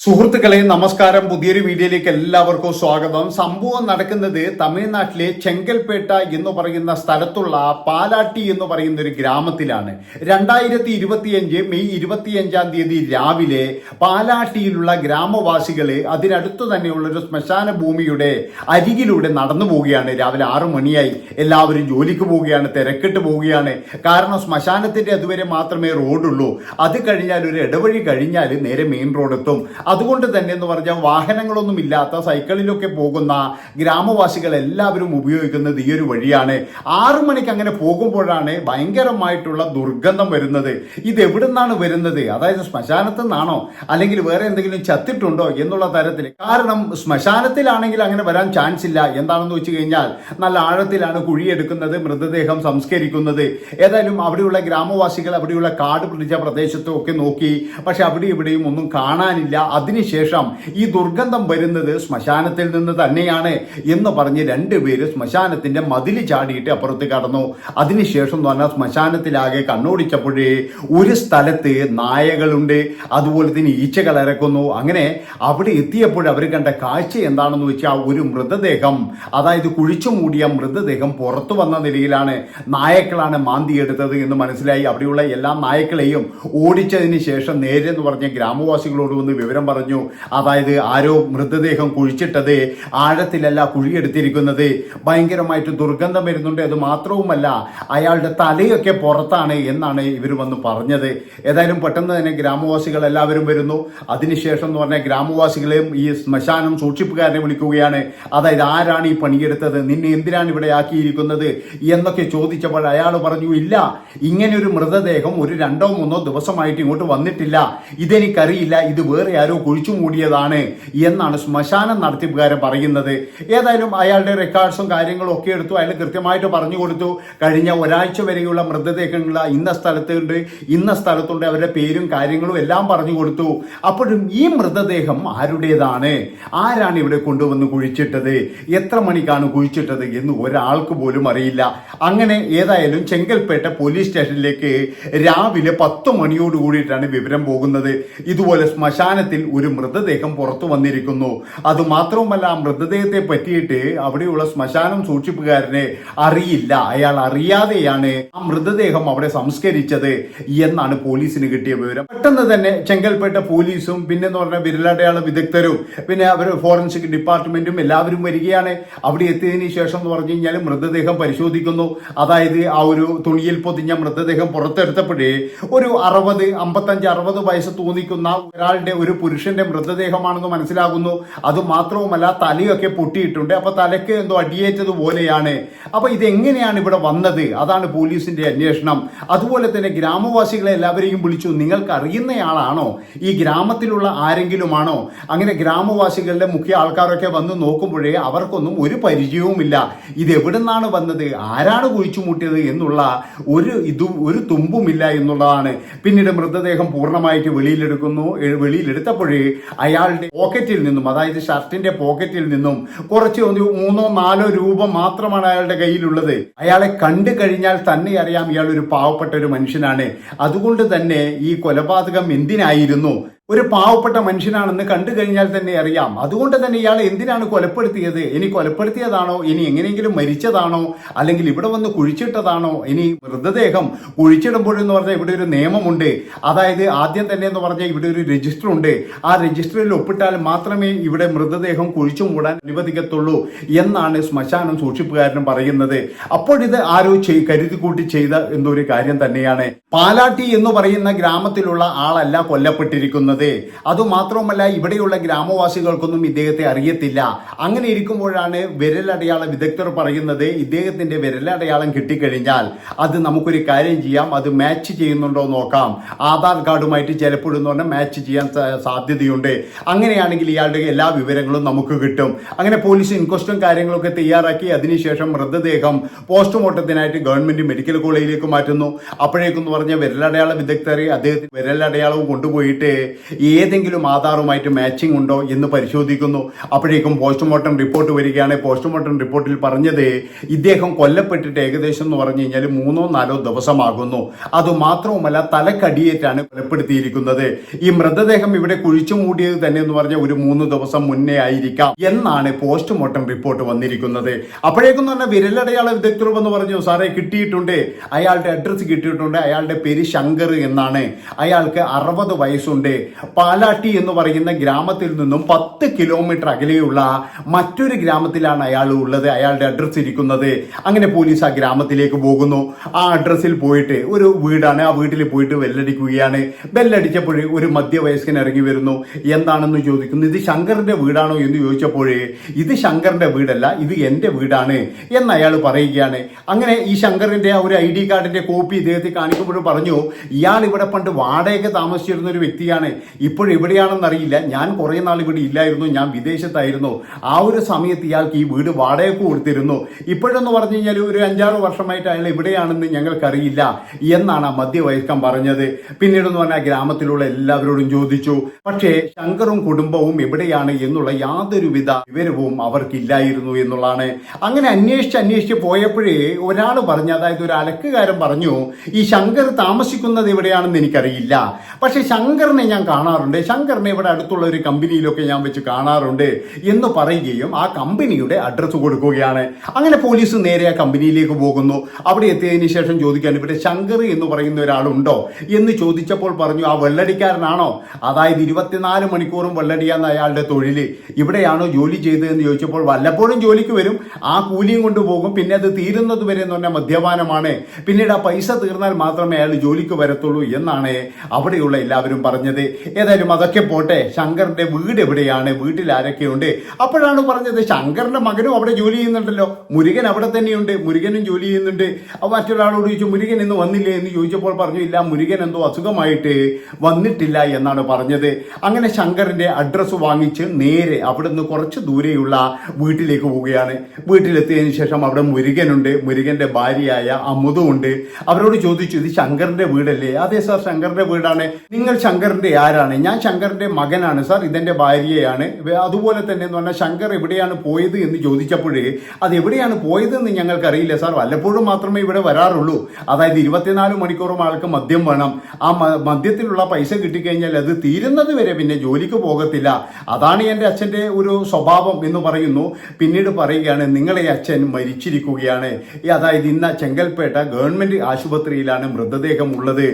സുഹൃത്തുക്കളെ നമസ്കാരം. പുതിയൊരു വീഡിയോയിലേക്ക് എല്ലാവർക്കും സ്വാഗതം. സംഭവം നടക്കുന്നത് തമിഴ്നാട്ടിലെ ചെങ്കൽപേട്ട എന്ന് പറയുന്ന സ്ഥലത്തുള്ള പാലാട്ടി എന്ന് പറയുന്ന ഒരു ഗ്രാമത്തിലാണ്. രണ്ടായിരത്തി ഇരുപത്തിയഞ്ച് മെയ് ഇരുപത്തിയഞ്ചാം തീയതി രാവിലെ പാലാട്ടിയിലുള്ള ഗ്രാമവാസികൾ അതിനടുത്ത് തന്നെയുള്ള ഒരു ശ്മശാന ഭൂമിയുടെ അരികിലൂടെ നടന്നു പോവുകയാണ്. രാവിലെ ആറു മണിയായി. എല്ലാവരും ജോലിക്ക് പോവുകയാണ് തിരക്കിട്ട് പോവുകയാണ്. കാരണം ശ്മശാനത്തിന്റെ അതുവരെ മാത്രമേ റോഡുള്ളൂ. അത് കഴിഞ്ഞാൽ ഒരു ഇടവഴി കഴിഞ്ഞാൽ നേരെ മെയിൻ റോഡ് എത്തും അതുകൊണ്ട് തന്നെ എന്ന് പറഞ്ഞാൽ വാഹനങ്ങളൊന്നും ഇല്ലാത്ത സൈക്കിളിലൊക്കെ പോകുന്ന ഗ്രാമവാസികൾ എല്ലാവരും ഉപയോഗിക്കുന്നത് ഈ ഒരു വഴിയാണ്. ആറു മണിക്ക് അങ്ങനെ പോകുമ്പോഴാണ് ഭയങ്കരമായിട്ടുള്ള ദുർഗന്ധം വരുന്നത്. ഇത് എവിടുന്നാണ് വരുന്നത്? അതായത് ശ്മശാനത്തു നിന്നാണോ? അല്ലെങ്കിൽ വേറെ എന്തെങ്കിലും ചത്തിട്ടുണ്ടോ എന്നുള്ള തരത്തിൽ. കാരണം ശ്മശാനത്തിലാണെങ്കിൽ അങ്ങനെ വരാൻ ചാൻസ് ഇല്ല. എന്താണെന്ന് വെച്ച് കഴിഞ്ഞാൽ നല്ല ആഴത്തിലാണ് കുഴിയെടുക്കുന്നത് മൃതദേഹം സംസ്കരിക്കുന്നത്. ഏതായാലും അവിടെയുള്ള ഗ്രാമവാസികൾ അവിടെയുള്ള കാട് പിടിച്ച പ്രദേശത്തും ഒക്കെ നോക്കി. പക്ഷെ അവിടെ ഇവിടെയും ഒന്നും കാണാനില്ല. അതിനുശേഷം ഈ ദുർഗന്ധം വരുന്നത് ശ്മശാനത്തിൽ നിന്ന് തന്നെയാണ് എന്ന് പറഞ്ഞ് രണ്ടുപേര് ശ്മശാനത്തിന്റെ മതിൽ ചാടിയിട്ട് അപ്പുറത്ത് കടന്നു. അതിനുശേഷം എന്ന് പറഞ്ഞാൽ ശ്മശാനത്തിലാകെ കണ്ണോടിച്ചപ്പോഴേ ഒരു സ്ഥലത്ത് നായകളുണ്ട്. അതുപോലെ തന്നെ ഈച്ചകൾ ഇറക്കുന്നു അങ്ങനെ അവിടെ എത്തിയപ്പോൾ അവർ കണ്ട കാഴ്ച എന്താണെന്ന് വെച്ചാൽ ഒരു മൃതദേഹം അതായത് കുഴിച്ചു മൂടിയ മൃതദേഹം പുറത്തു വന്ന നിലയിലാണ് നായക്കളാണ് മാന്തിയെടുത്തത് എന്ന് മനസ്സിലായി. അവിടെയുള്ള എല്ലാ നായക്കളെയും ഓടിച്ചതിന് ശേഷം നേരെ എന്ന് പറഞ്ഞ ഗ്രാമവാസികളോട് വന്ന് വിവരം പറഞ്ഞു. അതായത് ആരോ മൃതദേഹം കുഴിച്ചിട്ടത് ആഴത്തിലല്ല കുഴിയെടുത്തിരിക്കുന്നത്. ഭയങ്കരമായിട്ട് ദുർഗന്ധം വരുന്നുണ്ട്. അത് മാത്രവുമല്ല അയാളുടെ തലയൊക്കെ പുറത്താണ് എന്നാണ് ഇവർ വന്ന് പറഞ്ഞത്. ഏതായാലും പെട്ടെന്ന് തന്നെ ഗ്രാമവാസികൾ എല്ലാവരും വരുന്നു. അതിനുശേഷം എന്ന് പറഞ്ഞാൽ ഗ്രാമവാസികളെയും ഈ ശ്മശാനം സൂക്ഷിപ്പുകാരനെ വിളിക്കുകയാണ്. അതായത് ആരാണ് ഈ പണിയെടുത്തത്? നിന്നെ എന്തിനാണ് ഇവിടെ ആക്കിയിരിക്കുന്നത്? എന്നൊക്കെ ചോദിച്ചപ്പോൾ അയാൾ പറഞ്ഞു ഇല്ല ഇങ്ങനെ ഒരു മൃതദേഹം ഒരു രണ്ടോ മൂന്നോ ദിവസമായിട്ട് ഇങ്ങോട്ട് വന്നിട്ടില്ല. ഇതെനിക്കറിയില്ല. ഇത് വേറെ ആരോ കുഴിച്ചു മൂടിയതാണ് എന്നാണ് ശ്മശാനം നടത്തിപ്പുകാരൻ പറയുന്നത്. ഏതായാലും അയാളുടെ റെക്കോർഡ്സും കാര്യങ്ങളും ഒക്കെ എടുത്തു അയാൾ കൃത്യമായിട്ട് പറഞ്ഞു കൊടുത്തു. കഴിഞ്ഞ ഒരാഴ്ച വരെയുള്ള മൃതദേഹങ്ങൾ ഇന്ന സ്ഥലത്തുണ്ട് ഇന്ന സ്ഥലത്തുണ്ട് അവരുടെ പേരും കാര്യങ്ങളും എല്ലാം പറഞ്ഞു കൊടുത്തു. അപ്പോഴും ഈ മൃതദേഹം ആരുടേതാണ്? ആരാണ് ഇവിടെ കൊണ്ടുവന്ന് കുഴിച്ചിട്ടത്? എത്ര മണിക്കാണ് കുഴിച്ചിട്ടത് എന്ന് ഒരാൾക്ക് പോലും അറിയില്ല. അങ്ങനെ ഏതായാലും ചെങ്കൽപ്പേട്ട പോലീസ് സ്റ്റേഷനിലേക്ക് രാവിലെ പത്ത് മണിയോട് കൂടിയിട്ടാണ് വിവരം പോകുന്നത്. ഇതുപോലെ ശ്മശാനത്തിൽ ഒരു മൃതദേഹം പുറത്തു വന്നിരിക്കുന്നു. അത് മാത്രവുമല്ല ആ മൃതദേഹത്തെ പറ്റിയിട്ട് അവിടെയുള്ള ശ്മശാനം സൂക്ഷിപ്പുകാരനെ അറിയില്ല. അയാൾ അറിയാതെയാണ് ആ മൃതദേഹം അവിടെ സംസ്കരിച്ചത് എന്നാണ് പോലീസിന് കിട്ടിയ വിവരം. പെട്ടെന്ന് തന്നെ ചെങ്കൽപ്പേട്ട പോലീസും പിന്നെ എന്ന് പറഞ്ഞ വിരലടയാള വിദഗ്ധരും പിന്നെ അവർ ഫോറൻസിക് ഡിപ്പാർട്ട്മെന്റും എല്ലാവരും വരികയാണ്. അവിടെ എത്തിയതിനു ശേഷം എന്ന് പറഞ്ഞു കഴിഞ്ഞാൽ മൃതദേഹം പരിശോധിക്കുന്നു. അതായത് ആ ഒരു തുണിയിൽ പൊതിഞ്ഞ മൃതദേഹം പുറത്തെടുത്തപ്പോഴേ ഒരു അറുപത് അമ്പത്തഞ്ച് അറുപത് വയസ്സ് തോന്നിക്കുന്ന ഒരാളുടെ ഒരു പുരുഷന്റെ മൃതദേഹമാണെന്ന് മനസ്സിലാകുന്നു. അത് മാത്രവുമല്ല തലയൊക്കെ പൊട്ടിയിട്ടുണ്ട്. അപ്പൊ തലയ്ക്ക് എന്തോ അടിയേറ്റത് പോലെയാണ്. അപ്പൊ ഇതെങ്ങനെയാണ് ഇവിടെ വന്നത്? അതാണ് പോലീസിന്റെ അന്വേഷണം. അതുപോലെ തന്നെ ഗ്രാമവാസികളെ എല്ലാവരെയും വിളിച്ചു നിങ്ങൾക്ക് അറിയുന്നയാളാണോ ഈ ഗ്രാമത്തിലുള്ള ആരെങ്കിലുമാണോ? അങ്ങനെ ഗ്രാമവാസികളുടെ മുഖ്യ ആൾക്കാരൊക്കെ വന്ന് നോക്കുമ്പോഴേ അവർക്കൊന്നും ഒരു പരിചയവുമില്ല. ഇത് എവിടുന്നാണ് വന്നത്? ആരാണ് കുഴിച്ചു മൂട്ടിയത്? എന്നുള്ള ഒരു ഇതും ഒരു തുമ്പുമില്ല എന്നുള്ളതാണ്. പിന്നീട് മൃതദേഹം പൂർണമായിട്ട് വെളിയിലെടുക്കുന്നു എ- വെളിയിലെടുത്തപ്പോഴേ അയാളുടെ പോക്കറ്റിൽ നിന്നും അതായത് ഷർട്ടിന്റെ പോക്കറ്റിൽ നിന്നും കുറച്ച് ഒരു മൂന്നോ നാലോ രൂപ മാത്രമാണ് അയാളുടെ കയ്യിലുള്ളത്. അയാളെ കണ്ടു കഴിഞ്ഞാൽ തന്നെ അറിയാം ഇയാൾ ഒരു പാവപ്പെട്ട ഒരു മനുഷ്യനാണ്. അതുകൊണ്ട് തന്നെ ഈ കൊലപാതകം എന്തിനായിരുന്നു? ഒരു പാവപ്പെട്ട മനുഷ്യനാണെന്ന് കണ്ടു കഴിഞ്ഞാൽ തന്നെ അറിയാം. അതുകൊണ്ട് തന്നെ ഇയാൾ എന്തിനാണ് കൊലപ്പെടുത്തിയത്? ഇനി കൊലപ്പെടുത്തിയതാണോ? ഇനി എങ്ങനെയെങ്കിലും മരിച്ചതാണോ? അല്ലെങ്കിൽ ഇവിടെ വന്ന് കുഴിച്ചിട്ടതാണോ? ഇനി മൃതദേഹം കുഴിച്ചിടുമ്പോഴെന്ന് പറഞ്ഞാൽ ഇവിടെ ഒരു നിയമമുണ്ട്. അതായത് ആദ്യം തന്നെ എന്ന് പറഞ്ഞാൽ ഇവിടെ ഒരു രജിസ്റ്റർ ഉണ്ട്. ആ രജിസ്റ്ററിൽ ഒപ്പിട്ടാൽ മാത്രമേ ഇവിടെ മൃതദേഹം കുഴിച്ചു മൂടാൻ അനുവദിക്കത്തുള്ളൂ എന്നാണ് ശ്മശാനം സൂക്ഷിപ്പുകാരനും പറയുന്നത്. അപ്പോഴിത് ആരോ കരുതി കൂട്ടി ചെയ്ത ഒരു കാര്യം തന്നെയാണ്. പാലാട്ടി എന്ന് പറയുന്ന ഗ്രാമത്തിലുള്ള ആളല്ല കൊല്ലപ്പെട്ടിരിക്കുന്നത്. അതുമാത്രവുമല്ല ഇവിടെയുള്ള ഗ്രാമവാസികൾക്കൊന്നും ഇദ്ദേഹത്തെ അറിയത്തില്ല. അങ്ങനെ ഇരിക്കുമ്പോഴാണ് വിരലടയാള വിദഗ്ധർ പറയുന്നത് ഇദ്ദേഹത്തിന്റെ വിരലടയാളം കിട്ടിക്കഴിഞ്ഞാൽ അത് നമുക്കൊരു കാര്യം ചെയ്യാം അത് മാച്ച് ചെയ്യുന്നുണ്ടോ നോക്കാം. ആധാർ കാർഡുമായിട്ട് ചിലപ്പോഴെന്ന് പറഞ്ഞാൽ മാച്ച് ചെയ്യാൻ സാധ്യതയുണ്ട്. അങ്ങനെയാണെങ്കിൽ ഇയാളുടെ എല്ലാ വിവരങ്ങളും നമുക്ക് കിട്ടും. അങ്ങനെ പോലീസ് ഇൻക്വസ്റ്റും കാര്യങ്ങളൊക്കെ തയ്യാറാക്കി അതിനുശേഷം മൃതദേഹം പോസ്റ്റ്മോർട്ടത്തിനായിട്ട് ഗവൺമെന്റ് മെഡിക്കൽ കോളേജിലേക്ക് മാറ്റുന്നു. അപ്പോഴേക്കെന്ന് പറഞ്ഞ വിരലടയാള വിദഗ്ധരെ അദ്ദേഹത്തിന് വിരലടയാളവും കൊണ്ടുപോയിട്ട് ഏതെങ്കിലും ആധാറുമായിട്ട് മാച്ചിങ് ഉണ്ടോ എന്ന് പരിശോധിക്കുന്നു. അപ്പോഴേക്കും പോസ്റ്റ്മോർട്ടം റിപ്പോർട്ട് വരികയാണ്. പോസ്റ്റ്മോർട്ടം റിപ്പോർട്ടിൽ പറഞ്ഞത് ഇദ്ദേഹം കൊല്ലപ്പെട്ടിട്ട് ഏകദേശം എന്ന് പറഞ്ഞു കഴിഞ്ഞാൽ മൂന്നോ നാലോ ദിവസമാകുന്നു. അതുമാത്രവുമല്ല തലക്കടിയേറ്റാണ് കൊലപ്പെടുത്തിയിരിക്കുന്നത്. ഈ മൃതദേഹം ഇവിടെ കുഴിച്ചു മൂടിയത് തന്നെ എന്ന് പറഞ്ഞ ഒരു മൂന്ന് ദിവസം മുന്നേ ആയിരിക്കാം എന്നാണ് പോസ്റ്റ്മോർട്ടം റിപ്പോർട്ട് വന്നിരിക്കുന്നത്. അപ്പോഴേക്കും തന്നെ വിരലടയാള വിദഗ്ധർ എന്ന് പറഞ്ഞു സാറേ കിട്ടിയിട്ടുണ്ട്. അയാളുടെ അഡ്രസ്സ് കിട്ടിയിട്ടുണ്ട്. അയാളുടെ പേര് ശങ്കർ എന്നാണ്. അയാൾക്ക് അറുപത് വയസ്സുണ്ട്. പാലാട്ടി എന്ന് പറയുന്ന ഗ്രാമത്തിൽ നിന്നും പത്ത് കിലോമീറ്റർ അകലെയുള്ള മറ്റൊരു ഗ്രാമത്തിലാണ് അയാൾ ഉള്ളത്. അയാളുടെ അഡ്രസ്സ് ഇരിക്കുന്നത് അങ്ങനെ പോലീസ് ആ ഗ്രാമത്തിലേക്ക് പോകുന്നു. ആ അഡ്രസ്സിൽ പോയിട്ട് ഒരു വീടാണ്. ആ വീട്ടിൽ പോയിട്ട് ബെല്ലടിക്കുകയാണ്. ബെല്ലടിച്ചപ്പോൾ ഒരു മധ്യവയസ്കൻ ഇറങ്ങി വരുന്നു. എന്താണെന്ന് ചോദിക്കുന്നു. ഇത് ശങ്കറിന്റെ വീടാണോ എന്ന് ചോദിച്ചപ്പോൾ ഇത് ശങ്കറിന്റെ വീടല്ല ഇത് എന്റെ വീടാണ് എന്ന് അയാൾ പറയുകയാണ്. അങ്ങനെ ഈ ശങ്കറിന്റെ ആ ഒരു ഐ ഡി കാർഡിന്റെ കോപ്പി ഇദ്ദേഹത്തെ കാണിക്കുമ്പോൾ പറഞ്ഞു ഇയാൾ ഇവിടെ പണ്ട് വാടകയ്ക്ക് താമസിച്ചിരുന്ന ഒരു വ്യക്തിയാണ്. അറിയില്ല ഞാൻ കുറെ നാൾ ഇവിടെ ഇല്ലായിരുന്നു ഞാൻ വിദേശത്തായിരുന്നു. ആ ഒരു സമയത്ത് ഇയാൾക്ക് ഈ വീട് വാടകയ്ക്ക് കൊടുത്തിരുന്നു. ഇപ്പോഴെന്ന് പറഞ്ഞു കഴിഞ്ഞാൽ ഒരു അഞ്ചാറ് വർഷമായിട്ട് അയാൾ എവിടെയാണെന്ന് ഞങ്ങൾക്കറിയില്ല എന്നാണ് ആ മധ്യവയസ്കൻ പറഞ്ഞത്. പിന്നീട് എന്ന് പറഞ്ഞാൽ ഗ്രാമത്തിലുള്ള എല്ലാവരോടും ചോദിച്ചു പക്ഷേ ശങ്കറും കുടുംബവും എവിടെയാണ് എന്നുള്ള യാതൊരുവിധ വിവരവും അവർക്കില്ലായിരുന്നു എന്നുള്ളതാണ്. അങ്ങനെ അന്വേഷിച്ച് അന്വേഷിച്ച് പോയപ്പോഴേ ഒരാൾ പറഞ്ഞു അതായത് ഒരു അലക്കുകാരൻ പറഞ്ഞു ഈ ശങ്കർ താമസിക്കുന്നത് എവിടെയാണെന്ന് എനിക്കറിയില്ല. പക്ഷെ ശങ്കറിനെ ഞാൻ കാണാറുണ്ട്. ശങ്കറിനെ ഇവിടെ അടുത്തുള്ള ഒരു കമ്പനിയിലൊക്കെ ഞാൻ വെച്ച് കാണാറുണ്ട് എന്ന് പറയുകയും ആ കമ്പനിയുടെ അഡ്രസ്സ് കൊടുക്കുകയാണ്. അങ്ങനെ പോലീസ് നേരെ ആ കമ്പനിയിലേക്ക് പോകുന്നു. അവിടെ എത്തിയതിനു ശേഷം ചോദിക്കാൻ ഇവിടെ ശങ്കർ എന്ന് പറയുന്ന ഒരാളുണ്ടോ എന്ന് ചോദിച്ചപ്പോൾ പറഞ്ഞു ആ വെള്ളടിക്കാരനാണോ? അതായത് ഇരുപത്തിനാല് മണിക്കൂറും വെള്ളടിയാന്ന് അയാളുടെ തൊഴിൽ ഇവിടെയാണോ ജോലി ചെയ്തതെന്ന് ചോദിച്ചപ്പോൾ വല്ലപ്പോഴും ജോലിക്ക് വരും. ആ കൂലിയും കൊണ്ടുപോകും പിന്നെ അത് തീരുന്നത് വരെ എന്ന് പറഞ്ഞാൽ മദ്യപാനമാണ്. പിന്നീട് ആ പൈസ തീർന്നാൽ മാത്രമേ അയാൾ ജോലിക്ക് വരത്തുള്ളൂ എന്നാണ് അവിടെയുള്ള എല്ലാവരും പറഞ്ഞത്. ഏതായാലും അതൊക്കെ പോട്ടെ. ശങ്കറിന്റെ വീട് എവിടെയാണ്? വീട്ടിൽ ആരൊക്കെയുണ്ട്? അപ്പോഴാണ് പറഞ്ഞത് ശങ്കറിന്റെ മകനും അവിടെ ജോലി ചെയ്യുന്നുണ്ടല്ലോ. മുരുകൻ അവിടെ തന്നെയുണ്ട്. മുരുകനും ജോലി ചെയ്യുന്നുണ്ട്. അപ്പോൾ മറ്റൊരാളോട് ചോദിച്ചു മുരുകൻ ഇന്ന് വന്നില്ലേ? എന്ന് ചോദിച്ചപ്പോൾ പറഞ്ഞു ഇല്ല മുരുകൻ എന്തോ അസുഖമായിട്ട് വന്നിട്ടില്ല എന്നാണ് പറഞ്ഞത്. അങ്ങനെ ശങ്കറിന്റെ അഡ്രസ്സ് വാങ്ങിച്ച് നേരെ അവിടുന്ന് കുറച്ച് ദൂരെയുള്ള വീട്ടിലേക്ക് പോവുകയാണ്. വീട്ടിലെത്തിയതിനു ശേഷം അവിടെ മുരുകനുണ്ട്. മുരുകന്റെ ഭാര്യയായ അമുതുണ്ട് അവരോട് ചോദിച്ചു ഇത് ശങ്കറിന്റെ വീടല്ലേ? അതെ സാർ ശങ്കറിന്റെ വീടാണ്. നിങ്ങൾ ശങ്കറിന്റെ ആരാണ് ഞാൻ ശങ്കറിന്റെ മകനാണ്. സാർ ഇതെന്റെ ഭാര്യയാണ്. അതുപോലെ തന്നെ എന്ന് പറഞ്ഞാൽ ശങ്കർ എവിടെയാണ് പോയത് എന്ന് ചോദിച്ചപ്പോഴേ അത് എവിടെയാണ് പോയതെന്ന് ഞങ്ങൾക്കറിയില്ല സാർ. വല്ലപ്പോഴും മാത്രമേ ഇവിടെ വരാറുള്ളൂ. അതായത് ഇരുപത്തിനാല് മണിക്കൂറും ആൾക്ക് മദ്യം വേണം. ആ മദ്യത്തിലുള്ള പൈസ കിട്ടിക്കഴിഞ്ഞാൽ അത് തീരുന്നത് വരെ പിന്നെ ജോലിക്ക് പോകത്തില്ല. അതാണ് എന്റെ അച്ഛന്റെ ഒരു സ്വഭാവം എന്ന് പറയുന്നു. പിന്നീട് പറയുകയാണ് നിങ്ങളെ അച്ഛൻ മരിച്ചിരിക്കുകയാണ്. അതായത് ഇന്ന് ചെങ്കൽപ്പേട്ട ഗവൺമെന്റ് ആശുപത്രിയിലാണ് മൃതദേഹം ഉള്ളത്.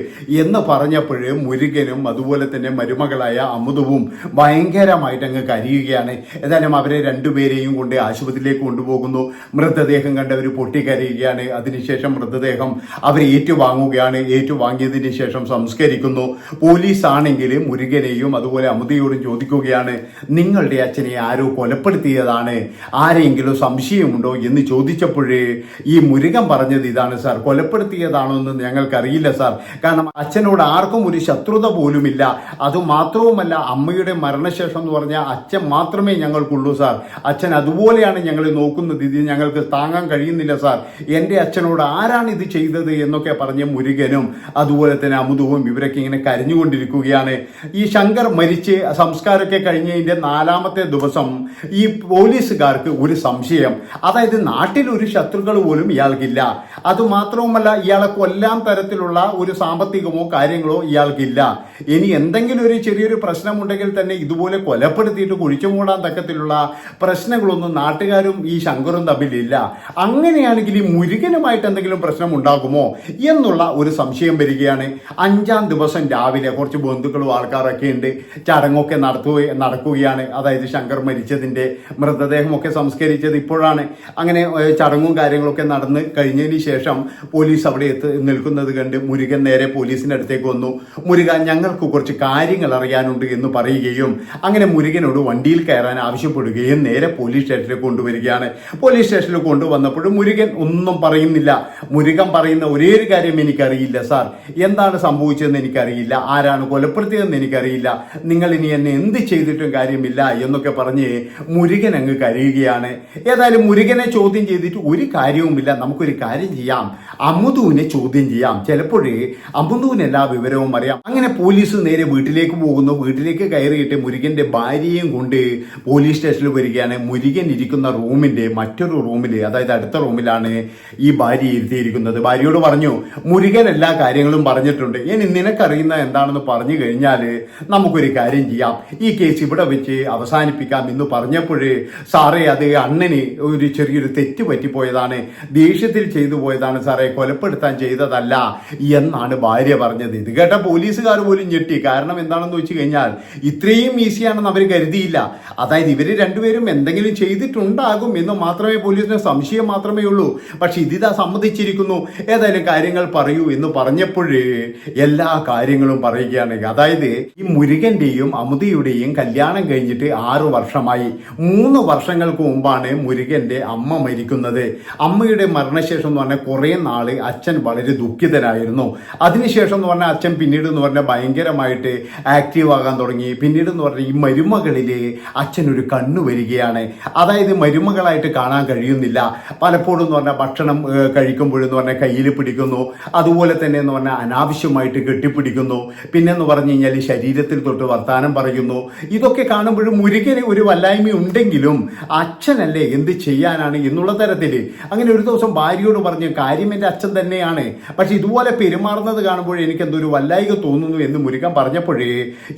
എന്ന് പറഞ്ഞപ്പോൾ മുരുകനും അതുപോലെ തന്നെ മരുമകളായ അമുതുവും ഭയങ്കരമായിട്ട് അങ്ങ് കരയുകയാണ്. ഏതായാലും അവരെ രണ്ടുപേരെയും കൊണ്ട് ആശുപത്രിയിലേക്ക് കൊണ്ടുപോകുന്നു. മൃതദേഹം കണ്ട് അവർ പൊട്ടിക്കരയുകയാണ്. അതിനുശേഷം മൃതദേഹം അവർ ഏറ്റുവാങ്ങുകയാണ്. ഏറ്റുവാങ്ങിയതിന് ശേഷം സംസ്കരിക്കുന്നു. പോലീസ് ആണെങ്കിൽ മുരുകനെയും അതുപോലെ അമുതയോടും ചോദിക്കുകയാണ് നിങ്ങളുടെ അച്ഛനെ ആരോ കൊലപ്പെടുത്തിയതാണ്. ആരെങ്കിലും സംശയമുണ്ടോ? എന്ന് ചോദിച്ചപ്പോഴേ ഈ മുരുകൻ പറഞ്ഞത് ഇതാണ് സാർ കൊലപ്പെടുത്തിയതാണോ എന്ന് ഞങ്ങൾക്കറിയില്ല സാർ. കാരണം അച്ഛനോട് ആർക്കും ഒരു ശത്രുത പോലുമില്ല. അതുമാത്രവുമല്ല അമ്മയുടെ മരണശേഷം എന്ന് പറഞ്ഞാൽ അച്ഛൻ മാത്രമേ ഞങ്ങൾക്കുള്ളൂ സാർ. അച്ഛൻ അതുപോലെയാണ് ഞങ്ങളെ നോക്കുന്നത്. ഇത് ഞങ്ങൾക്ക് താങ്ങാൻ കഴിയുന്നില്ല സാർ. എന്റെ അച്ഛനോട് ആരാണ് ഇത് ചെയ്തത് എന്നൊക്കെ പറഞ്ഞ മുരുകനും അതുപോലെ തന്നെ അമുതുവും ഇവരൊക്കെ ഇങ്ങനെ കരഞ്ഞുകൊണ്ടിരിക്കുകയാണ്. ഈ ശങ്കർ മരിച്ച് സംസ്കാരമൊക്കെ കഴിഞ്ഞതിന്റെ നാലാമത്തെ ദിവസം ഈ പോലീസുകാർക്ക് ഒരു സംശയം. അതായത് നാട്ടിൽ ഒരു ശത്രുക്കൾ പോലും ഇയാൾക്കില്ല. അതുമാത്രവുമല്ല ഇയാളെ കൊല്ലാൻ തരത്തിലുള്ള ഒരു സാമ്പത്തികമോ കാര്യങ്ങളോ ഇയാൾക്കില്ല. ഇനി എന്തെങ്കിലും ഒരു ചെറിയൊരു പ്രശ്നമുണ്ടെങ്കിൽ തന്നെ ഇതുപോലെ കൊലപ്പെടുത്തിയിട്ട് കുഴിച്ചു മൂടാൻ തക്കത്തിലുള്ള പ്രശ്നങ്ങളൊന്നും നാട്ടുകാരും ഈ ശങ്കറും തമ്മിലില്ല അങ്ങനെയാണെങ്കിൽ ഈ മുരുകനുമായിട്ട് എന്തെങ്കിലും പ്രശ്നം ഉണ്ടാകുമോ എന്നുള്ള ഒരു സംശയം വരികയാണ്. അഞ്ചാം ദിവസം രാവിലെ കുറച്ച് ബന്ധുക്കളും ആൾക്കാരൊക്കെ ഉണ്ട്. ചടങ്ങൊക്കെ നടത്തുക നടക്കുകയാണ്. അതായത് ശങ്കർ മരിച്ചതിന്റെ മൃതദേഹമൊക്കെ സംസ്കരിച്ചത് ഇപ്പോഴാണ്. അങ്ങനെ ചടങ്ങും കാര്യങ്ങളൊക്കെ നടന്ന് കഴിഞ്ഞതിന് ശേഷം പോലീസ് അവിടെ എത്തി നിൽക്കുന്നത് കണ്ട് മുരുകൻ നേരെ പോലീസിന്റെ അടുത്തേക്ക് വന്നു. മുരുകൻ ഞങ്ങൾക്ക് കുറച്ച് കാര്യങ്ങൾ അറിയാനുണ്ട് എന്ന് പറയുകയും അങ്ങനെ മുരുകനോട് വണ്ടിയിൽ കയറാൻ ആവശ്യപ്പെടുകയും നേരെ പോലീസ് സ്റ്റേഷനിൽ കൊണ്ടുവരികയാണ്. പോലീസ് സ്റ്റേഷനിൽ കൊണ്ടുവന്നപ്പോഴും മുരുകൻ ഒന്നും പറയുന്നില്ല. മുരുകൻ പറയുന്ന ഒരേ ഒരു കാര്യം എനിക്കറിയില്ല സാർ. എന്താണ് സംഭവിച്ചതെന്ന് എനിക്കറിയില്ല. ആരാണ് കൊലപ്പെടുത്തിയതെന്ന് എനിക്കറിയില്ല. നിങ്ങൾ ഇനി എന്നെ എന്ത് ചെയ്തിട്ടും കാര്യമില്ല എന്നൊക്കെ പറഞ്ഞ് മുരുകൻ അങ്ങ് കരയുകയാണ്. ഏതായാലും മുരുകനെ ചോദ്യം ചെയ്തിട്ട് ഒരു കാര്യവുമില്ല. നമുക്കൊരു കാര്യം ചെയ്യാം. അമുതുവിനെ ചോദ്യം ചെയ്യാം. ചിലപ്പോഴേ അമുതുവിന് എല്ലാ വിവരവും അറിയാം. അങ്ങനെ പോലീസ് നേരെ വീട്ടിൽ വീട്ടിലേക്ക് പോകുന്നു. വീട്ടിലേക്ക് കയറിയിട്ട് മുരുകന്റെ ഭാര്യയും കൊണ്ട് പോലീസ് സ്റ്റേഷനിൽ വരികയാണ്. മുരുകൻ ഇരിക്കുന്ന റൂമിന്റെ മറ്റൊരു റൂമിൽ അതായത് അടുത്ത റൂമിലാണ് ഈ ഭാര്യ ഇരുത്തിയിരിക്കുന്നത്. ഭാര്യയോട് പറഞ്ഞു മുരുകൻ എല്ലാ കാര്യങ്ങളും പറഞ്ഞിട്ടുണ്ട്. ഇനി നിനക്കറിയുന്ന എന്താണെന്ന് പറഞ്ഞു കഴിഞ്ഞാൽ നമുക്കൊരു കാര്യം ചെയ്യാം. ഈ കേസ് ഇവിടെ വെച്ച് അവസാനിപ്പിക്കാം. എന്ന് പറഞ്ഞപ്പോഴേ സാറേ അത് അണ്ണന് ഒരു ചെറിയൊരു തെറ്റ് പറ്റിപ്പോയതാണ്. ദേഷ്യത്തിൽ ചെയ്തു പോയതാണ് സാറേ. കൊലപ്പെടുത്താൻ ചെയ്തതല്ല എന്നാണ് ഭാര്യ പറഞ്ഞത്. ഇത് കേട്ട പോലീസുകാർ പോലും ഞെട്ടി. കാരണം എന്താണെന്ന് വെച്ച് കഴിഞ്ഞാൽ ഇത്രയും ഈസിയാണെന്ന് അവർ കരുതിയില്ല. അതായത് ഇവർ രണ്ടുപേരും എന്തെങ്കിലും ചെയ്തിട്ടുണ്ടാകും എന്ന് മാത്രമേ പോലീസിന് സംശയം മാത്രമേ ഉള്ളൂ. പക്ഷെ ഇതിതാ സമ്മതിച്ചിരിക്കുന്നു. ഏതായാലും കാര്യങ്ങൾ പറയൂ എന്ന് പറഞ്ഞപ്പോഴേ എല്ലാ കാര്യങ്ങളും പറയുകയാണ്. അതായത് ഈ മുരുകന്റെയും അമുദിയുടെയും കല്യാണം കഴിഞ്ഞിട്ട് ആറു വർഷമായി. മൂന്ന് വർഷങ്ങൾക്ക് മുമ്പാണ് മുരുകന്റെ അമ്മ മരിക്കുന്നത്. അമ്മയുടെ മരണശേഷം എന്ന് പറഞ്ഞാൽ കുറേ നാൾ അച്ഛൻ വളരെ ദുഃഖിതനായിരുന്നു. അതിനുശേഷം എന്ന് പറഞ്ഞാൽ അച്ഛൻ പിന്നീട് എന്ന് പറഞ്ഞാൽ ഭയങ്കരമായിട്ട് ആക്റ്റീവ് ആകാൻ തുടങ്ങി. പിന്നീട് എന്ന് പറഞ്ഞാൽ ഈ മരുമകളിൽ അച്ഛൻ ഒരു കണ്ണു വരികയാണ്. അതായത് മരുമകളായിട്ട് കാണാൻ കഴിയുന്നില്ല. പലപ്പോഴും എന്ന് പറഞ്ഞാൽ ഭക്ഷണം കഴിക്കുമ്പോഴെന്ന് പറഞ്ഞാൽ കയ്യിൽ പിടിക്കുന്നു. അതുപോലെ തന്നെ എന്ന് പറഞ്ഞാൽ അനാവശ്യമായിട്ട് കെട്ടിപ്പിടിക്കുന്നു. പിന്നെ എന്ന് പറഞ്ഞു കഴിഞ്ഞാൽ ശരീരത്തിൽ തൊട്ട് വർത്താനം പറയുന്നു. ഇതൊക്കെ കാണുമ്പോഴും മുരുകന് ഒരു വല്ലായ്മ ഉണ്ടെങ്കിലും അച്ഛനല്ലേ എന്ത് ചെയ്യാനാണ് എന്നുള്ള തരത്തിൽ അങ്ങനെ ഒരു ദിവസം ഭാര്യയോട് പറഞ്ഞു കാര്യം എന്റെ അച്ഛൻ തന്നെയാണ്. പക്ഷെ ഇതുപോലെ പെരുമാറുന്നത് കാണുമ്പോൾ എനിക്ക് എന്തൊരു വല്ലായിക തോന്നുന്നു എന്ന് മുരുകൻ പറഞ്ഞപ്പോഴേ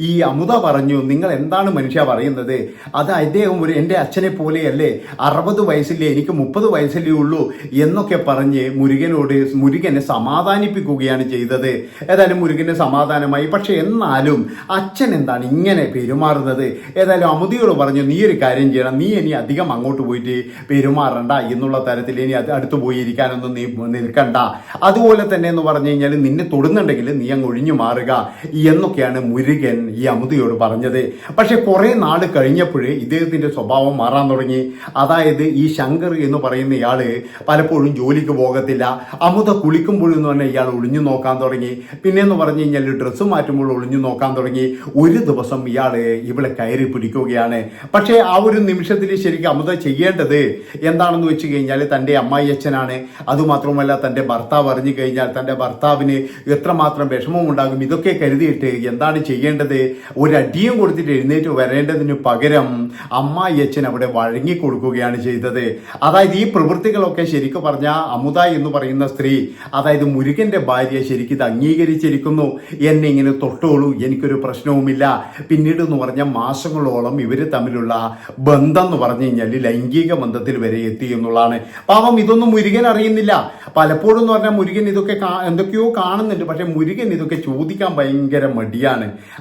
ഈ അമുത പറഞ്ഞു നിങ്ങൾ എന്താണ് മനുഷ്യ പറയുന്നത്? അത് അദ്ദേഹം ഒരു എന്റെ അച്ഛനെ പോലെയല്ലേ? അറുപത് വയസ്സില്ലേ എനിക്ക് മുപ്പത് വയസ്സല്ലേ ഉള്ളൂ എന്നൊക്കെ പറഞ്ഞ് മുരുകനോട് മുരുകനെ സമാധാനിപ്പിക്കുകയാണ് ചെയ്തത്. ഏതായാലും മുരുകന് സമാധാനമായി. പക്ഷെ എന്നാലും അച്ഛൻ എന്താണ് ഇങ്ങനെ പെരുമാറുന്നത്? ഏതായാലും അമുതിയോട് പറഞ്ഞു നീ ഒരു കാര്യം ചെയ്യണം. നീ ഇനി അധികം അങ്ങോട്ട് പോയിട്ട് പെരുമാറണ്ട എന്നുള്ള തരത്തിൽ ഇനി അത് അടുത്ത് പോയി ഇരിക്കാനൊന്നും നീ നിൽക്കണ്ട. അതുപോലെ തന്നെ എന്ന് പറഞ്ഞു കഴിഞ്ഞാൽ നിന്നെ തൊടുന്നുണ്ടെങ്കിൽ നീ അങ്ങ് ഒഴിഞ്ഞു മാറുക എന്നൊക്കെയാണ് മുരുകൻ ഈ അമുതിയോട് പറഞ്ഞത്. പക്ഷെ കുറെ നാൾ കഴിഞ്ഞപ്പോഴേ ഇദ്ദേഹത്തിന്റെ സ്വഭാവം മാറാൻ തുടങ്ങി. അതായത് ഈ ശങ്കർ എന്ന് പറയുന്ന ഇയാൾ പലപ്പോഴും ജോലിക്ക് പോകത്തില്ല. അമുത കുളിക്കുമ്പോഴെന്ന് പറഞ്ഞാൽ ഇയാൾ ഒളിഞ്ഞു നോക്കാൻ തുടങ്ങി. പിന്നെ എന്ന് പറഞ്ഞു കഴിഞ്ഞാൽ ഡ്രസ്സ് മാറ്റുമ്പോൾ ഒളിഞ്ഞു നോക്കാൻ തുടങ്ങി. ഒരു ദിവസം ഇയാൾ ഇവിടെ കയറി പിടിക്കുകയാണ്. പക്ഷേ ആ ഒരു നിമിഷത്തിൽ ശരിക്കും അമുത ചെയ്യേണ്ടത് എന്താണെന്ന് വെച്ച് കഴിഞ്ഞാൽ തന്റെ അമ്മായി അച്ഛനാണ്. അതുമാത്രമല്ല തന്റെ ഭർത്താവ് അറിഞ്ഞു കഴിഞ്ഞാൽ തന്റെ ഭർത്താവിന് എത്രമാത്രം വിഷമമുണ്ടാകും ഇതൊക്കെ കരുതിയിട്ട് എന്താണ് ചെയ്യേണ്ടത്? ഒരടിയും കൊടുത്തിട്ട് എഴുന്നേറ്റ് വരേണ്ടതിന് പകരം അമ്മായി അച്ഛൻ അവിടെ വഴങ്ങി കൊടുക്കുകയാണ് ചെയ്തത്. അതായത് ഈ പ്രവൃത്തികളൊക്കെ ശരിക്കും പറഞ്ഞാൽ അമുത എന്ന് പറയുന്ന സ്ത്രീ അതായത് മുരുകന്റെ ഭാര്യ ശരിക്കും ഇത് അംഗീകരിച്ചിരിക്കുന്നു. എന്നെ ഇങ്ങനെ തൊട്ടോളൂ എനിക്കൊരു പ്രശ്നവുമില്ല. പിന്നീട് എന്ന് പറഞ്ഞാൽ മാസങ്ങളോളം ഇവർ തമ്മിലുള്ള ബന്ധം എന്ന് പറഞ്ഞു കഴിഞ്ഞാൽ ലൈംഗിക ബന്ധത്തിൽ വരെ എത്തി എന്നുള്ളതാണ്. പാവം ഇതൊന്നും മുരുകൻ അറിയുന്നില്ല. പലപ്പോഴും എന്ന് പറഞ്ഞാൽ മുരുകൻ ഇതൊക്കെ എന്തൊക്കെയോ കാണുന്നുണ്ട്. പക്ഷെ മുരുകൻ ഇതൊക്കെ ചോദിക്കാൻ ഭയങ്കര മടിയാണ്.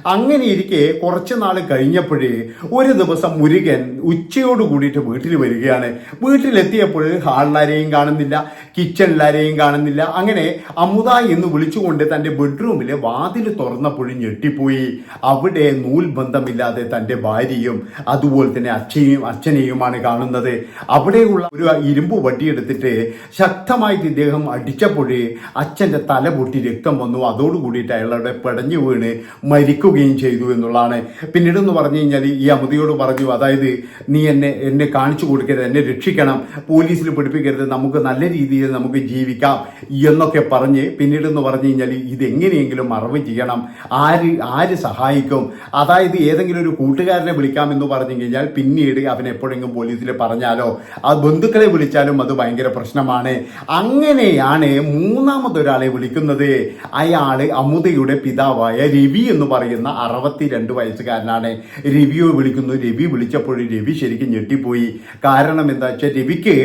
അങ്ങനെ ഇരിക്കെ കുറച്ച് നാൾ കഴിഞ്ഞപ്പോഴേ ഒരു ദിവസം മുരുകൻ ഉച്ചയോട് കൂടിയിട്ട് വീട്ടിൽ വരികയാണ്. വീട്ടിലെത്തിയപ്പോൾ ഹാളിലാരെയും കാണുന്നില്ല കിച്ചണിലാരെയും കാണുന്നില്ല. അങ്ങനെ അമുത എന്ന് വിളിച്ചുകൊണ്ട് തന്റെ ബെഡ്റൂമിലെ വാതിൽ തുറന്നപ്പോഴും ഞെട്ടിപ്പോയി. അവിടെ നൂൽ ബന്ധമില്ലാതെ തന്റെ ഭാര്യയും അതുപോലെ തന്നെ അച്ഛനെയും അച്ഛനെയുമാണ് കാണുന്നത്. അവിടെയുള്ള ഒരു ഇരുമ്പ് വട്ടിയെടുത്തിട്ട് ശക്തമായിട്ട് ഇദ്ദേഹം അടിച്ചപ്പോഴേ അച്ഛന്റെ തല പൊട്ടി രക്തം വന്നു. അതോടുകൂടിയിട്ട് അയാളുടെ പെടഞ്ഞു വീണ് മരിക്കുകയും ചെയ്തു എന്നുള്ളതാണ്. പിന്നീട് എന്ന് പറഞ്ഞു കഴിഞ്ഞാൽ ഈ അമിതയോട് പറഞ്ഞു അതായത് നീ എന്നെ എന്നെ കാണിച്ചു കൊടുക്കരുത് എന്നെ രക്ഷിക്കണം. പോലീസിൽ പിടിപ്പിക്കരുത് നമുക്ക് നല്ല രീതിയിൽ നമുക്ക് ജീവിക്കാം എന്നൊക്കെ പറഞ്ഞ് പിന്നീട് എന്ന് പറഞ്ഞു കഴിഞ്ഞാൽ ഇതെങ്ങനെയെങ്കിലും മറവ് ചെയ്യണം. ആര് ആര് സഹായിക്കും? അതായത് ഏതെങ്കിലും ഒരു കൂട്ടുകാരനെ വിളിക്കാം എന്ന് പറഞ്ഞു കഴിഞ്ഞാൽ പിന്നീട് അവൻ എപ്പോഴെങ്കിലും പോലീസിൽ പറഞ്ഞാലോ? ആ ബന്ധുക്കളെ വിളിച്ചാലും അത് ഭയങ്കര പ്രശ്നമാണ്. അങ്ങനെയാണ് മൂന്നാമതൊരാളെ വിളിക്കുന്നത്. അയാൾ അമുദയുടെ പിതാവായ രവി എന്ന് പറയുന്ന അറുപത്തിരണ്ട് വയസ്സുകാരനാണ്. രവിയെ വിളിക്കുന്നു. രവി വിളിച്ചപ്പോൾ രവി ശരിക്കും ഞെട്ടിപ്പോയി. കാരണം എന്താ വെച്ചാൽ രവിക്ക്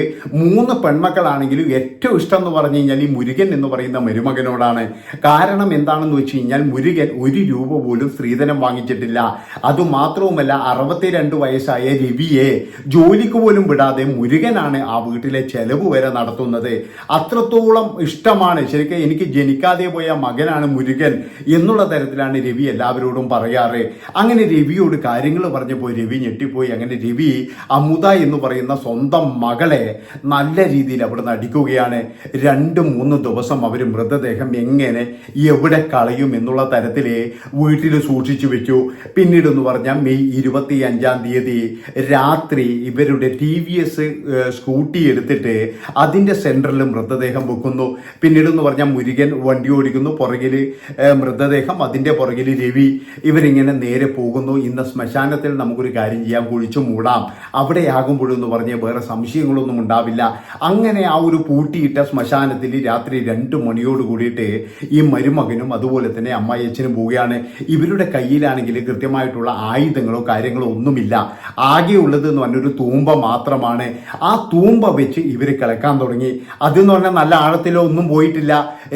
മൂന്ന് പെൺമക്കളാണെങ്കിലും ഏറ്റവും ഇഷ്ടം എന്ന് പറഞ്ഞു കഴിഞ്ഞാൽ ഈ മുരുകൻ എന്ന് പറയുന്ന മരുമകനോടാണ്. കാരണം എന്താണെന്ന് വെച്ച് കഴിഞ്ഞാൽ മുരുകൻ ഒരു രൂപ പോലും സ്ത്രീധനം വാങ്ങിച്ചിട്ടില്ല. അതുമാത്രവുമല്ല അറുപത്തിരണ്ട് വയസ്സായ രവിയെ ജോലിക്ക് പോലും വിടാതെ മുരുകനാണ് ആ വീട്ടിലെ ചെലവ് വരെ നടത്തുന്നത്. അത്രത്തോളം ഇഷ്ടമാണ്. ശരിക്കും എനിക്ക് ജനിക്കാതെ പോയ മകനാണ് മുരുകൻ എന്നുള്ള തരത്തിലാണ് രവി എല്ലാവരോടും പറയാറ്. അങ്ങനെ രവിയോട് കാര്യങ്ങൾ പറഞ്ഞപ്പോൾ രവി ഞെട്ടിപ്പോയി. അങ്ങനെ രവി അമുത എന്ന് പറയുന്ന സ്വന്തം മകളെ നല്ല രീതിയിൽ അവിടെ അടിക്കുകയാണ്. രണ്ട് മൂന്ന് ദിവസം അവർ മൃതദേഹം എങ്ങനെ എവിടെ കളയും എന്നുള്ള തരത്തിൽ വീട്ടിൽ സൂക്ഷിച്ചു വെച്ചു. പിന്നീട് എന്ന് പറഞ്ഞാൽ മെയ് ഇരുപത്തി അഞ്ചാം തീയതി രാത്രി ഇവരുടെ ടി വി എസ് സ്കൂട്ടി എടുത്തിട്ട് അതിന്റെ സെന്ററിൽ മൃതദേഹം വെക്കുന്നു. പിന്നീട് എന്ന് പറഞ്ഞാൽ മുരുകൻ വണ്ടി ഓടിക്കുന്നു. പുറകിൽ മൃതദേഹം അതിന്റെ പുറകിൽ പുറകിൽ രവി ഇവരിങ്ങനെ നേരെ പോകുന്നു. ഇന്ന് ശ്മശാനത്തിൽ നമുക്കൊരു കാര്യം ചെയ്യാം. കുഴിച്ചു മൂടാം. അവിടെ ആകുമ്പോഴെന്ന് പറഞ്ഞ് വേറെ സംശയങ്ങളൊന്നും ഉണ്ടാവില്ല. അങ്ങനെ ആ ഒരു പൂട്ടിയിട്ട ശ്മശാനത്തിൽ രാത്രി രണ്ട് മണിയോട് കൂടിയിട്ട് ഈ മരുമകനും അതുപോലെ തന്നെ അമ്മായിയച്ഛനും പോവുകയാണ്. ഇവരുടെ കയ്യിലാണെങ്കിൽ കൃത്യമായിട്ടുള്ള ആയുധങ്ങളോ കാര്യങ്ങളോ ഒന്നുമില്ല. ആകെയുള്ളത് എന്ന് പറഞ്ഞൊരു തൂമ്പ മാത്രമാണ്. ആ തൂമ്പ വെച്ച് ഇവർ കിളക്കാൻ തുടങ്ങി. അതെന്ന് പറഞ്ഞാൽ നല്ല ആഴത്തിലോ ഒന്നും പോയിട്ടില്ല.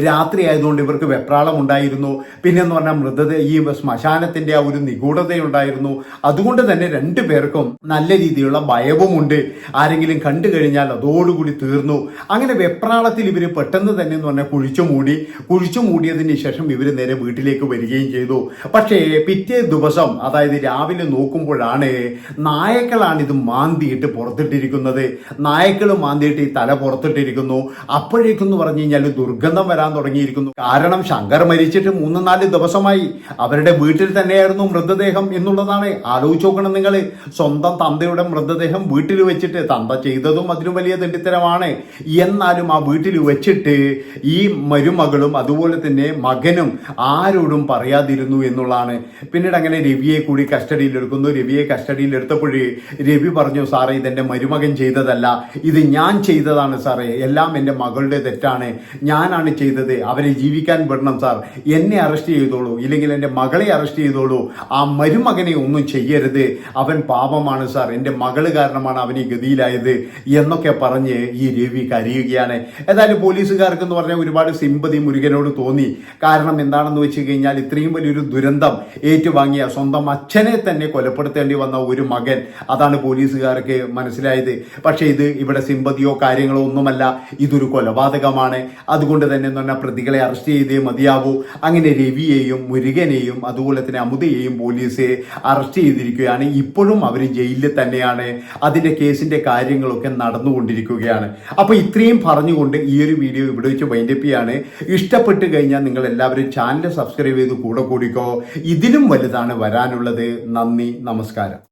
രാത്രി ആയതുകൊണ്ട് ഇവർക്ക് വെപ്രാളം ഉണ്ടായിരുന്നു. പിന്നെ എന്ന് പറഞ്ഞാൽ മൃതദേഹ ഈ ശ്മശാനത്തിന്റെ ആ ഒരു നിഗൂഢതയുണ്ടായിരുന്നു. അതുകൊണ്ട് തന്നെ രണ്ടു പേർക്കും നല്ല രീതിയിലുള്ള ഭയവുമുണ്ട്. ആരെങ്കിലും കണ്ടു കഴിഞ്ഞാൽ അതോടുകൂടി തീർന്നു. അങ്ങനെ വെപ്രാളത്തിൽ ഇവർ പെട്ടെന്ന് തന്നെ എന്ന് പറഞ്ഞാൽ കുഴിച്ചു മൂടി കുഴിച്ചു മൂടിയതിന് ശേഷം ഇവർ നേരെ വീട്ടിലേക്ക് വരികയും ചെയ്തു. പക്ഷേ പിറ്റേ ദിവസം അതായത് രാവിലെ നോക്കുമ്പോഴാണ് നായക്കളാണ് ഇത് മാന്തിയിട്ട് പുറത്തിട്ടിരിക്കുന്നത്. നായക്കൾ മാന്തിയിട്ട് ഈ തല പുറത്തിട്ടിരിക്കുന്നു. അപ്പോഴേക്കെന്ന് പറഞ്ഞു കഴിഞ്ഞാൽ ദുർഗന്ധം വരാൻ തുടങ്ങിയിരിക്കുന്നു. കാരണം ശങ്കർ മരിച്ചിട്ട് മൂന്ന് നാല് ദിവസമായി. അവരുടെ വീട്ടിൽ തന്നെയായിരുന്നു മൃതദേഹം എന്നുള്ളതാണ്. ആലോചിച്ച് നോക്കണം നിങ്ങൾ സ്വന്തം തന്തയുടെ മൃതദേഹം വീട്ടിൽ വെച്ചിട്ട് തന്ത ചെയ്തതും അതിലും വലിയ തെണ്ടിത്തരമാണ്. എന്നാലും ആ വീട്ടിൽ വെച്ചിട്ട് ഈ മരുമകളും അതുപോലെ തന്നെ മകനും ആരോടും പറയാതിരുന്നു എന്നുള്ളതാണ്. പിന്നീട് അങ്ങനെ രവിയെ കൂടി കസ്റ്റഡിയിൽ എടുക്കുന്നു. രവിയെ കസ്റ്റഡിയിൽ എടുത്തപ്പോഴേ രവി പറഞ്ഞു സാറേ ഇതെന്റെ മരുമകൻ ചെയ്തതല്ല. ഇത് ഞാൻ ചെയ്തതാണ് സാറേ. എല്ലാം എന്റെ മകളുടെ തെറ്റാണ്. ഞാനാണ് ചെയ്തത്. അവരെ ജീവിക്കാൻ വിടണം സാർ. എന്നെ അറസ്റ്റ് ചെയ്തോളൂ. ഇല്ലെങ്കിൽ എന്റെ മകളെ അറസ്റ്റ് ചെയ്തോളൂ. ആ മരുമകനെ ഒന്നും ചെയ്യരുത്. അവൻ പാപമാണ് സാർ. എന്റെ മകൾ കാരണമാണ് അവൻ ഈ ഗതിയിലായത് എന്നൊക്കെ പറഞ്ഞ് ഈ രവി കരയുകയാണ്. ഏതായാലും പോലീസുകാർക്ക് എന്ന് പറഞ്ഞാൽ ഒരുപാട് സിമ്പതി മുരുകനോട് തോന്നി. കാരണം എന്താണെന്ന് വെച്ച് കഴിഞ്ഞാൽ ഇത്രയും വലിയൊരു ദുരന്തം ഏറ്റുവാങ്ങിയ സ്വന്തം അച്ഛനെ തന്നെ കൊലപ്പെടുത്തേണ്ടി വന്ന ഒരു മകൻ. അതാണ് പോലീസുകാർക്ക് മനസ്സിലായത്. പക്ഷേ ഇത് ഇവിടെ സിമ്പതിയോ കാര്യങ്ങളോ ഒന്നുമല്ല. ഇതൊരു കൊലപാതകമാണ്. അതുകൊണ്ട് തന്നെ എന്ന് പറഞ്ഞാൽ പ്രതികളെ അറസ്റ്റ് ചെയ്തേ മതിയാവൂ. അങ്ങനെ രവിയെയും മുരുകനെയും അതുപോലെ തന്നെ അമുദയെയും പോലീസ് അറസ്റ്റ് ചെയ്തിരിക്കുകയാണ്. ഇപ്പോഴും അവർ ജയിലിൽ തന്നെയാണ്. അതിന്റെ കേസിന്റെ കാര്യങ്ങളൊക്കെ നടന്നുകൊണ്ടിരിക്കുകയാണ്. അപ്പോൾ ഇത്രയും പറഞ്ഞുകൊണ്ട് ഈ ഒരു വീഡിയോ ഇവിടെ വെച്ച് വൈൻഡപ്പ് ചെയ്യാണ്. ഇഷ്ടപ്പെട്ട് കഴിഞ്ഞാൽ നിങ്ങൾ എല്ലാവരും ചാനൽ സബ്സ്ക്രൈബ് ചെയ്ത് കൂടെ കൂടിക്കോ. ഇതിലും വലുതാണ് വരാനുള്ളത്. നന്ദി നമസ്കാരം.